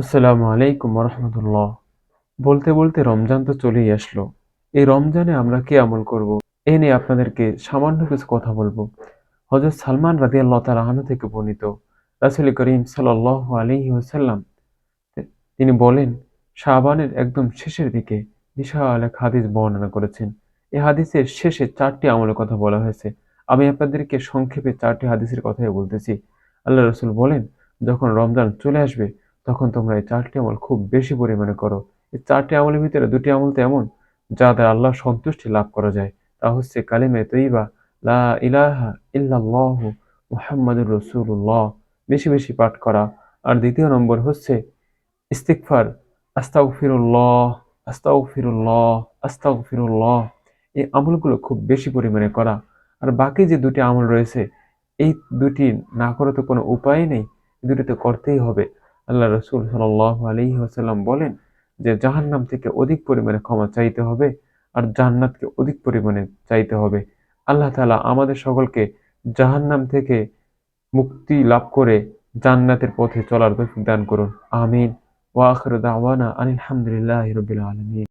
আসসালামু আলাইকুম রহমতুল্লাহ বলতে বলতে রমজান তো চলেই আসলো। এই রমজানে আমরা কি আমল করব? এ নিয়ে আপনাদেরকে সামান্য কিছু কথা বলব। হজরত সালমান রাজি আল্লাহ তালাহানু থেকে বর্ণিত রাসুল করিম সাল্লাহ আলহি ওসাল্লাম তিনি বলেন শাহবানের একদম শেষের দিকে বিশাল এক হাদিস বর্ণনা করেছেন। এই হাদিসের শেষে চারটি আমলের কথা বলা হয়েছে। আমি আপনাদেরকে সংক্ষেপে চারটি হাদিসের কথাই বলতেছি। আল্লাহ রসুল বলেন, যখন রমজান চলে আসবে তখন তোমরা এই চারটি আমল খুব বেশি পরিমাণে করো। এই চারটি আমলের ভিতরে দুটি আমল তো এমন, যা দ্বারা আল্লাহ সন্তুষ্টি লাভ করা যায়। তা হচ্ছে কালিমে তৈবা, লা ইলাহা ইল্লাল্লাহ মুহাম্মাদুর রসুল্লাহ বেশি বেশি পাঠ করা। আর দ্বিতীয় নম্বর হচ্ছে ইস্তিকফার আস্তাগফিরুল্লাহ আস্তাগফিরুল্লাহ আস্তাগফিরুল্লাহ। এই আমলগুলো খুব বেশি পরিমাণে করা। আর বাকি যে দুটি আমল রয়েছে, এই দুটি না করে তো কোনো উপায় নেই, দুটি তো করতেই হবে। আল্লাহ রসুল সাল্লাহ আলী ওসাল্লাম বলেন যে জাহান্নাম থেকে অধিক পরিমাণে ক্ষমা চাইতে হবে আর জান্নাতকে অধিক পরিমাণে চাইতে হবে। আল্লাহ তালা আমাদের সকলকে জাহান্নাম থেকে মুক্তি লাভ করে জান্নাতের পথে চলার তৌফিক দান করুন। আমিন। ওয়া আখিরু দাওয়ানা আলহামদুলিল্লাহ রবিল আলামিন।